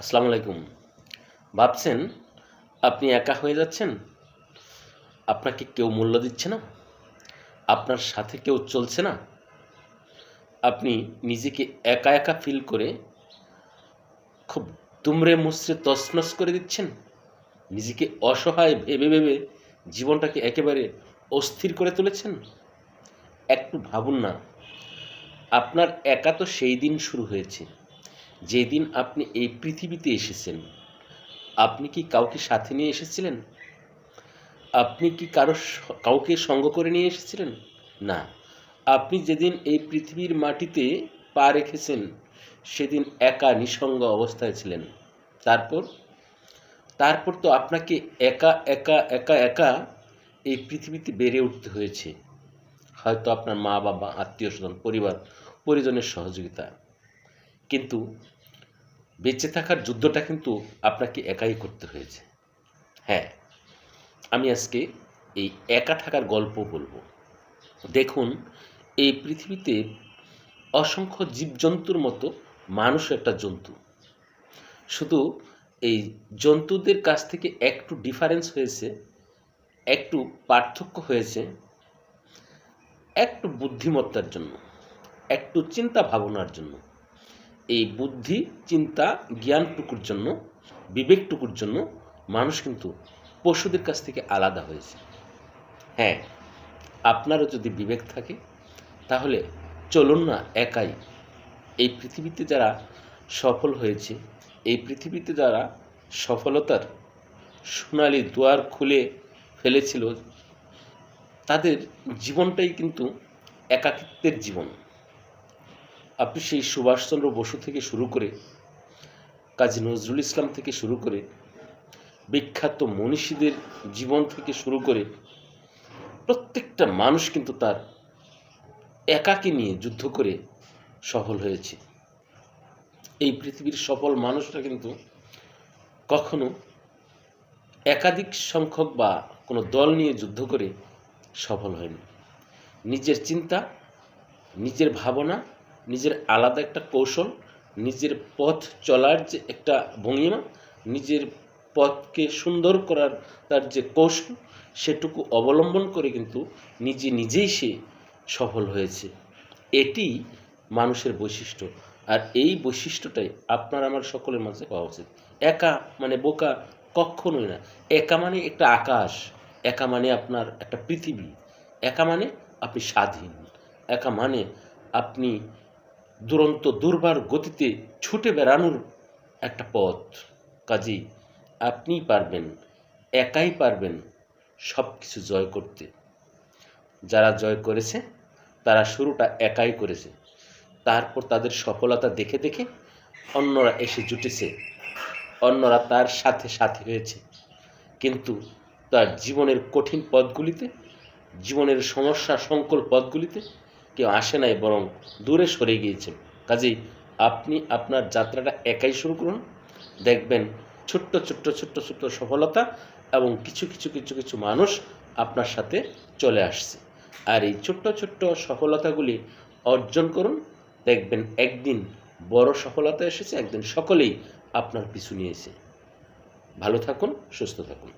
আসসালামু আলাইকুম। ভাবছেন আপনি একা হয়ে যাচ্ছেন? আপনাকে কেউ মূল্য দিচ্ছে না? আপনার সাথে কেউ চলছে না? আপনি নিজেকে একা একা ফিল করে খুব দুমড়ে মুচড়ে তছনছ করে দিচ্ছেন? নিজেকে অসহায় ভেবে ভেবে জীবনটাকে একেবারে অস্থির করে তুলেছেন? একটু ভাবুন না, আপনার একা তো সেই দিন শুরু হয়েছে। যেদিন আপনি এই পৃথিবীতে এসেছেন, আপনি কি কাউকে সাথে নিয়ে এসেছিলেন? আপনি কি কারও কাউকে সঙ্গ করে নিয়ে এসেছিলেন? না। আপনি যেদিন এই পৃথিবীর মাটিতে পা রেখেছেন, সেদিন একা নিঃসঙ্গ অবস্থায় ছিলেন। তারপর? তারপর তো আপনাকে একা একা একা একা এই পৃথিবীতে বেড়ে উঠতে হয়েছে। হয়তো আপনার মা বাবা আত্মীয় স্বজন পরিবার, পরিজনের সহযোগিতা। কিন্তু বেঁচে থাকার যুদ্ধটা কিন্তু আপনাকে একাই করতে হয়েছে। হ্যাঁ আমি আজকে এই একা থাকার গল্প বলব। দেখুন, এই পৃথিবীতে অসংখ্য জীবজন্তুর মতো মানুষ একটা জন্তু। শুধু এই জন্তুদের কাছ থেকে একটু ডিফারেন্স হয়েছে, একটু পার্থক্য হয়েছে, একটু বুদ্ধিমত্তার জন্য, একটু চিন্তা ভাবনার জন্য। এই বুদ্ধি, চিন্তা, জ্ঞানটুকুর জন্য, বিবেকটুকুর জন্য মানুষ কিন্তু পশুদের কাছ থেকে আলাদা হয়েছে। হ্যাঁ আপনারও যদি বিবেক থাকে, তাহলে চলুন না একাই এই পৃথিবীতে যারা সফল হয়েছে, এই পৃথিবীতে যারা সফলতার সোনালি দুয়ার খুলে ফেলেছিল, তাদের জীবনটাই কিন্তু একাকিত্বের জীবন। আপনি সেই সুভাষচন্দ্র বসু থেকে শুরু করে কাজী নজরুল ইসলাম থেকে শুরু করে বিখ্যাত মনীষীদের জীবন থেকে শুরু করে প্রত্যেকটা মানুষ কিন্তু তার একাকে নিয়ে যুদ্ধ করে সফল হয়েছে। এই পৃথিবীর সফল মানুষরা কিন্তু কখনো একাধিক সংখ্যক বা কোনো দল নিয়ে যুদ্ধ করে সফল হয়নি। নিজের চিন্তা, নিজের ভাবনা নিজের আলাদা একটা কৌশল, নিজের পথ চলার যে একটা ভঙ্গিমা, নিজের পথকে সুন্দর করার তার যে কৌশল, সেটুকু অবলম্বন করে কিন্তু নিজে নিজেই সে সফল হয়েছে। এটি মানুষের বৈশিষ্ট্য। আর এই বৈশিষ্ট্যটাই আপনার আমার সকলের মাঝে পাওয়া উচিত। একা মানে বোকা কখনোই না। একা মানে একটা আকাশ, একা মানে আপনার একটা পৃথিবী। একা মানে আপনি স্বাধীন। একা মানে আপনি দুরন্ত দুর্বার গতিতে ছুটে বেড়ানোর একটা পথ। কাজেই আপনিই পারবেন, একাই পারবেন সব কিছু জয় করতে। যারা জয় করেছে, তারা শুরুটা একাই করেছে। তারপর তাদের সফলতা দেখে দেখে অন্যরা এসে জুটেছে। অন্যরা তার সাথে সাথে হয়েছে। কিন্তু তার জীবনের কঠিন পথগুলিতে, জীবনের সমস্যা সংকল পথগুলিতে কেউ আসে নাই, বরং দূরে সরে গিয়েছে। কাজেই আপনি আপনার যাত্রাটা একাই শুরু করুন। দেখবেন ছোট্ট ছোট্ট ছোট্ট ছোট্ট সফলতা এবং কিছু কিছু কিছু কিছু মানুষ আপনার সাথে চলে আসছে। আর এই ছোট্ট ছোট্ট সফলতাগুলি অর্জন করুন। দেখবেন একদিন বড় সফলতা এসেছে, একদিন সকলেই আপনার পিছু নিয়েছে। ভালো থাকুন, সুস্থ থাকুন।